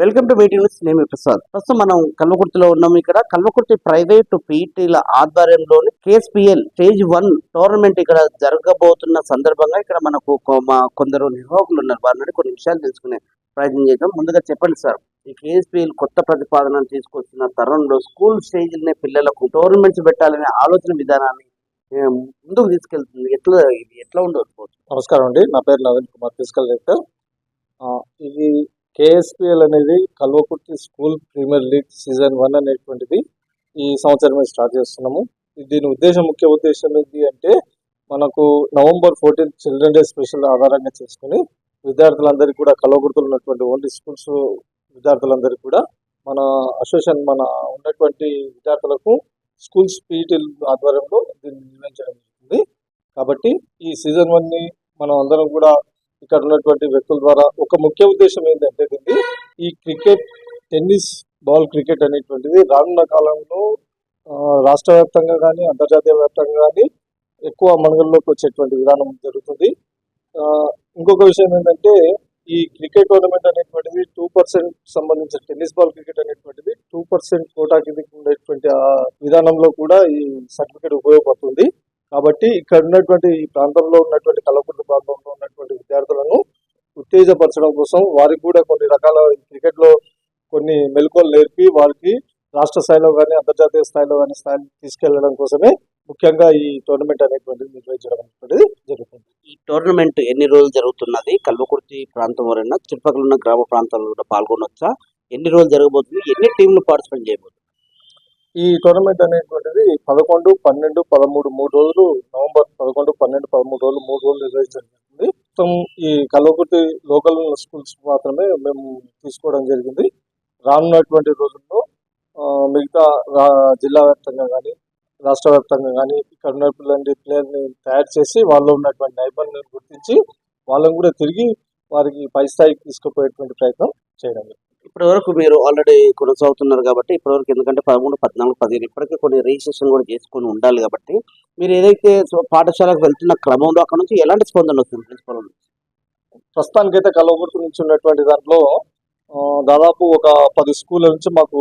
Welcome to meeting news నేను ప్రసాద్. ప్రస్తుతం మనం కల్వకుర్తిలో ఉన్నాం. ఇక్కడ కల్వకుర్తి ప్రైవేట్ పీటీల ఆధ్వర్యంలోని కేఎస్పిఎల్ స్టేజ్ వన్ టోర్నమెంట్ ఇక్కడ జరగబోతున్న సందర్భంగా ఇక్కడ మనకు మా కొందరు నిర్వాహకులు ఉన్నారు. వారి నుండి కొన్ని విషయాలు తెలుసుకునే ప్రయత్నం చేద్దాం. ముందుగా చెప్పండి సార్ ఈ కేఎస్పిఎల్ కొత్త ప్రతిపాదన తీసుకొస్తున్న తరుణంలో స్కూల్ స్టేజ్లోనే పిల్లలకు టోర్నమెంట్స్ పెట్టాలనే ఆలోచన విధానాన్ని ముందుకు తీసుకెళ్తుంది. ఎట్లా ఇది? ఎట్లా ఉండవచ్చు? నమస్కారం అండి. నా పేరు నవీన్ కుమార్ ఫిజికల్ డైరెక్టర్. ఇది కేఎస్పిఎల్ అనేది Kalwakurthy school premier league season one అనేటువంటిది ఈ సంవత్సరమే స్టార్ట్ చేస్తున్నాము. దీని ఉద్దేశం ముఖ్య ఉద్దేశం ఏంటి అంటే మనకు November fourteenth children day special ఆధారంగా చేసుకుని విద్యార్థులందరికీ కూడా కల్వకుర్తిలో ఉన్నటువంటి ఓన్లీ స్కూల్స్ విద్యార్థులందరికీ కూడా మన అసోసియేషన్ మన ఉన్నటువంటి విద్యార్థులకు స్కూల్స్ పీఈటీ ఆధ్వర్యంలో దీన్ని నిర్వహించడం జరుగుతుంది. కాబట్టి ఈ సీజన్ వన్ని మనం అందరం కూడా ఇక్కడ ఉన్నటువంటి వ్యక్తుల ద్వారా ఒక ముఖ్య ఉద్దేశం ఏంటంటే దీన్ని ఈ క్రికెట్ టెన్నిస్ బాల్ క్రికెట్ అనేటువంటిది రానున్న కాలంలో రాష్ట్ర వ్యాప్తంగా కానీ అంతర్జాతీయ వ్యాప్తంగా కానీ ఎక్కువ మనుగడలోకి వచ్చేటువంటి విధానం జరుగుతుంది. ఇంకొక విషయం ఏంటంటే ఈ క్రికెట్ టోర్నమెంట్ అనేటువంటిది టూ పర్సెంట్ సంబంధించిన టెన్నిస్ బాల్ క్రికెట్ అనేటువంటిది టూ పర్సెంట్ కోటా కిందకి ఉండేటువంటి ఆ విధానంలో కూడా ఈ సర్టిఫికేట్ ఉపయోగపడుతుంది. కాబట్టి ఇక్కడ ఉన్నటువంటి ఈ ప్రాంతంలో ఉన్నటువంటి కల్లకుర్తి ప్రాంతంలో ఉన్నటువంటి విద్యార్థులను ఉత్తేజపరచడం కోసం వారికి కూడా కొన్ని రకాల క్రికెట్లో కొన్ని మెలకువలు నేర్పి వారికి రాష్ట్ర స్థాయిలో కానీ అంతర్జాతీయ స్థాయిలో కానీ స్థాయి తీసుకెళ్ళడం కోసమే ముఖ్యంగా ఈ టోర్నమెంట్ అనేటువంటిది నిర్వహించడం అనేటువంటిది జరుగుతుంది. ఈ టోర్నమెంట్ ఎన్ని రోజులు జరుగుతున్నది? కల్వకుర్తి ప్రాంతం వరైనా చుట్టుపక్కల ఉన్న గ్రామ ప్రాంతాల్లో కూడా పాల్గొనొచ్చా? ఎన్ని రోజులు జరగబోతుంది? ఎన్ని టీంలు పార్టిసిపేట్ చేయబోతుంది? ఈ టోర్నమెంట్ అనేటువంటిది పదకొండు పన్నెండు పదమూడు మూడు రోజులు నవంబర్ పదకొండు పన్నెండు పదమూడు రోజులు మూడు రోజులు నిర్వహించడం జరిగింది. మొత్తం ఈ కల్వకుర్తి లోకల్ స్కూల్స్ మాత్రమే మేము తీసుకోవడం జరిగింది. రానున్నటువంటి రోజుల్లో మిగతా రా- జిల్లా వ్యాప్తంగా కానీ రాష్ట్ర వ్యాప్తంగా కానీ ఇక్కడ ఉన్నటువంటి ప్లేయర్ని తయారు చేసి వాళ్ళు ఉన్నటువంటి నైపుణ్యం గుర్తించి వాళ్ళని కూడా తిరిగి వారికి పై స్థాయికి తీసుకుపోయేటువంటి ప్రయత్నం చేయడం. ఇప్పటి వరకు మీరు ఆల్రెడీ కొనసాగుతున్నారు కాబట్టి ఇప్పటి వరకు ఎందుకంటే పదమూడు పద్నాలుగు పదిహేను ఇప్పటికే కొన్ని రిజిస్ట్రేషన్ కూడా చేసుకొని ఉండాలి కాబట్టి మీరు ఏదైతే పాఠశాలకు వెళ్తున్న క్రమంలో అక్కడ నుంచి ఎలాంటి స్పందన వస్తుంది ప్రిన్సిపల్ నుంచి? ప్రస్తుతానికైతే కల్వకుర్తి నుంచి ఉన్నటువంటి దాంట్లో దాదాపు ఒక పది స్కూళ్ళ నుంచి మాకు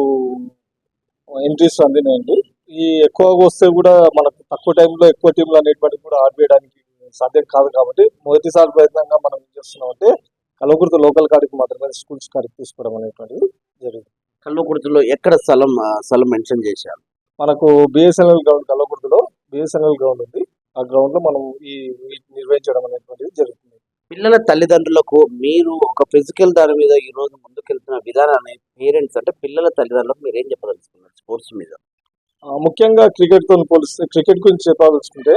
ఎంట్రీస్ అందినాయండి ఈ ఎక్కువగా వస్తే కూడా మనకు తక్కువ టైంలో ఎక్కువ టీంలు అనేటువంటివి కూడా ఆడిపేయడానికి సాధ్యం కాదు కాబట్టి మొదటిసారి ప్రయత్నంగా మనం ఏం చేస్తున్నాం అంటే కల్వకుర్తి లోకల్ కాడికి మాత్రమే స్కూల్స్ కాడికి తీసుకోవడం అనేటువంటిది జరిగింది. కల్వకుర్తిలో ఎక్కడ స్థలం స్థలం మెన్షన్ చేశారు? మనకు బిఎస్ఎన్ఎల్ గ్రౌండ్ కల్వకుర్తిలో బిఎస్ఎన్ఎల్ గ్రౌండ్ ఉంది. ఆ గ్రౌండ్లో మనం ఈ నిర్వహించడం అనేటువంటిది జరుగుతుంది. పిల్లల తల్లిదండ్రులకు మీరు ఒక ఫిజికల్ దాని మీద ఈ రోజు ముందుకెళ్తున్న విధానాన్ని పేరెంట్స్ అంటే పిల్లల తల్లిదండ్రులకు మీరు ఏం చెప్పదలుచుకున్నారు స్పోర్ట్స్ మీద? ముఖ్యంగా క్రికెట్తో పోలిస్తే క్రికెట్ గురించి చెప్పాల్సుకుంటే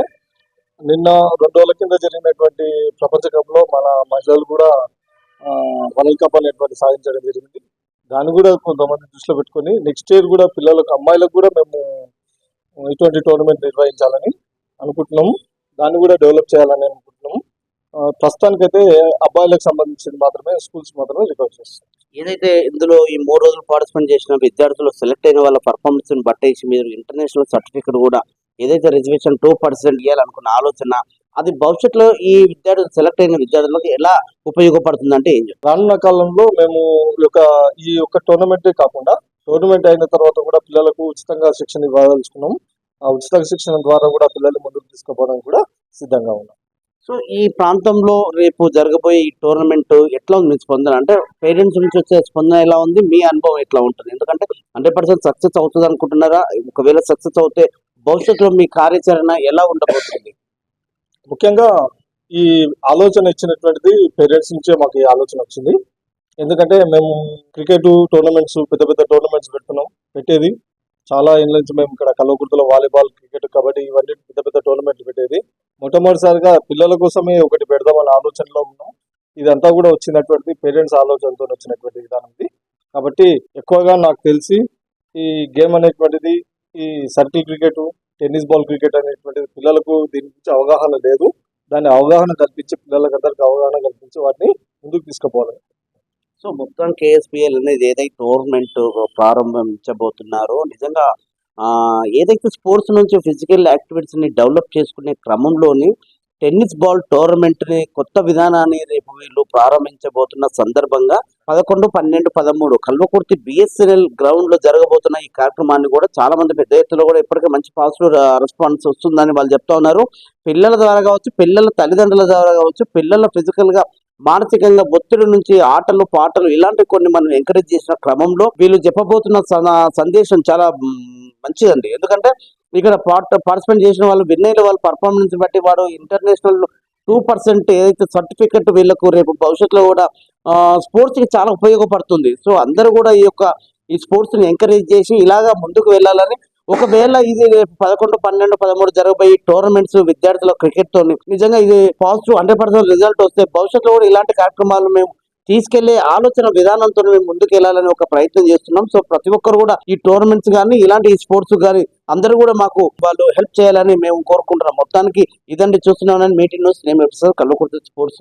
నిన్న రెండు రోజుల కింద జరిగినటువంటి ప్రపంచ కప్లో మన మహిళలు కూడా వరల్డ్ కప్ అనేటువంటి సాధించడం జరిగింది. దాన్ని కూడా కొంతమంది దృష్టిలో పెట్టుకొని నెక్స్ట్ ఇయర్ కూడా పిల్లలకు అమ్మాయిలకు కూడా మేము ఇటువంటి టోర్నమెంట్ నిర్వహించాలని అనుకుంటున్నాము. దాన్ని కూడా డెవలప్ చేయాలని అనుకుంటున్నాము. ప్రస్తుతానికైతే అబ్బాయిలకు సంబంధించింది మాత్రమే స్కూల్స్ మాత్రమే రికవర్ చేస్తాం. ఏదైతే ఇందులో ఈ మూడు రోజులు పార్టిసిపేట్ చేసిన విద్యార్థులు సెలెక్ట్ అయిన వాళ్ళ పర్ఫార్మెన్స్ని బట్టేసి మీరు ఇంటర్నేషనల్ సర్టిఫికేట్ కూడా ఏదైతే రిజర్వేషన్ టూ పర్సెంట్ ఇవ్వాలనుకున్న ఆలోచన అది భవిష్యత్తులో ఈ విద్యార్థులు సెలెక్ట్ అయిన విద్యార్థులకు ఎలా ఉపయోగపడుతుంది అంటే ఏం రానున్న కాలంలో మేము ఈ యొక్క ఈ యొక్క టోర్నమెంట్ కాకుండా టోర్నమెంట్ అయిన తర్వాత కూడా పిల్లలకు ఉచితంగా శిక్షణ ఇవ్వదలుచుకున్నాం ఆ ఉచిత శిక్షణ ద్వారా కూడా పిల్లలు ముందుకు తీసుకుపోవడానికి కూడా సిద్ధంగా ఉన్నాం. సో ఈ ప్రాంతంలో రేపు జరగబోయే ఈ టోర్నమెంట్ ఎట్లా ఉంది స్పందన? అంటే పేరెంట్స్ నుంచి వచ్చే స్పందన ఎలా ఉంది? మీ అనుభవం ఎట్లా ఉంటుంది? ఎందుకంటే హండ్రెడ్ పర్సెంట్ సక్సెస్ అవుతుంది అనుకుంటున్నారా ఒకవేళ సక్సెస్ అవుతే భవిష్యత్తులో మీ కార్యాచరణ ఎలా ఉండబోతుంది? ముఖ్యంగా ఈ ఆలోచన ఇచ్చినటువంటిది పేరెంట్స్ నుంచే మాకు ఈ ఆలోచన వచ్చింది. ఎందుకంటే మేము క్రికెట్ టోర్నమెంట్స్ పెద్ద పెద్ద టోర్నమెంట్స్ పెడుతున్నాం. పెట్టేది చాలా ఏళ్ళ నుంచి మేము ఇక్కడ కల్వకుర్తిలో వాలీబాల్ క్రికెట్ కబడ్డీ ఇవన్నీ పెద్ద పెద్ద టోర్నమెంట్లు పెట్టేది. మొట్టమొదటిసారిగా పిల్లల కోసమే ఒకటి పెడదామనే ఆలోచనలో ఉన్నాం. ఇదంతా కూడా వచ్చినటువంటి పేరెంట్స్ ఆలోచనతో వచ్చినటువంటి విధానం ఇది. కాబట్టి ఎక్కువగా నాకు తెలిసి ఈ గేమ్ అనేటువంటిది ఈ circle cricket tennis ball cricket అనేటువంటిది పిల్లలకు దీని గురించి అవగాహన లేదు. దాని అవగాహన కల్పించి పిల్లలకు అందరికి అవగాహన కల్పించి వాటిని ముందుకు తీసుకుపోవాలి. సో మొత్తం కేఎస్పిఎల్ అనేది ఏదైతే టోర్నమెంట్ ప్రారంభించబోతున్నారో నిజంగా ఏదైతే స్పోర్ట్స్ నుంచి ఫిజికల్ యాక్టివిటీస్ని డెవలప్ చేసుకునే క్రమంలోని టెన్నిస్ బాల్ టోర్నమెంట్ని కొత్త విధానాన్ని రేపు వీళ్ళు ప్రారంభించబోతున్న సందర్భంగా పదకొండు పన్నెండు పదమూడు కల్వకుర్తి బిఎస్ఎన్ఎల్ గ్రౌండ్లో జరగబోతున్న ఈ కార్యక్రమాన్ని కూడా చాలా మంది పెద్ద ఎత్తులో కూడా ఇప్పటికే మంచి పాజిటివ్ రెస్పాన్స్ వస్తుందని వాళ్ళు చెప్తా ఉన్నారు. పిల్లల ద్వారా కావచ్చు పిల్లల తల్లిదండ్రుల ద్వారా కావచ్చు పిల్లల ఫిజికల్గా మానసికంగా ఒత్తిడి నుంచి ఆటలు పాటలు ఇలాంటి కొన్ని మనం ఎంకరేజ్ చేసిన క్రమంలో వీళ్ళు చెప్పబోతున్న సందేశం చాలా మంచిదండి. ఎందుకంటే ఇక్కడ పార్ట్ పార్టిసిపేట్ చేసిన వాళ్ళు విన్ అయిన వాళ్ళ పర్ఫార్మెన్స్ బట్టి వాడు ఇంటర్నేషనల్ టూ పర్సెంట్ ఏదైతే సర్టిఫికెట్ వీళ్ళకు రేపు భవిష్యత్తులో కూడా స్పోర్ట్స్కి చాలా ఉపయోగపడుతుంది. సో అందరూ కూడా ఈ యొక్క ఈ స్పోర్ట్స్ని ఎంకరేజ్ చేసి ఇలాగా ముందుకు వెళ్ళాలని ఒకవేళ ఇది రేపు పదకొండు పన్నెండు పదమూడు జరగబోయే టోర్నమెంట్స్ విద్యార్థుల క్రికెట్ తోని నిజంగా ఇది పాజిటివ్ హండ్రెడ్ పర్సెంట్ రిజల్ట్ వస్తే భవిష్యత్తులో కూడా ఇలాంటి కార్యక్రమాలు మేము తీసుకెళ్ళే ఆలోచన విధానంతో మేము ముందుకు వెళ్ళాలని ఒక ప్రయత్నం చేస్తున్నాం. సో ప్రతి ఒక్కరు కూడా ఈ టోర్నమెంట్స్ కానీ ఇలాంటి స్పోర్ట్స్ కానీ అందరూ కూడా మాకు వాళ్ళు హెల్ప్ చేయాలని మేము కోరుకుంటున్నాం. మొత్తానికి ఇదండి చూస్తున్నామని మీటింగ్ న్యూస్ నేను ఎపిసోడ్ కల్లుకుర్తి స్పోర్ట్స్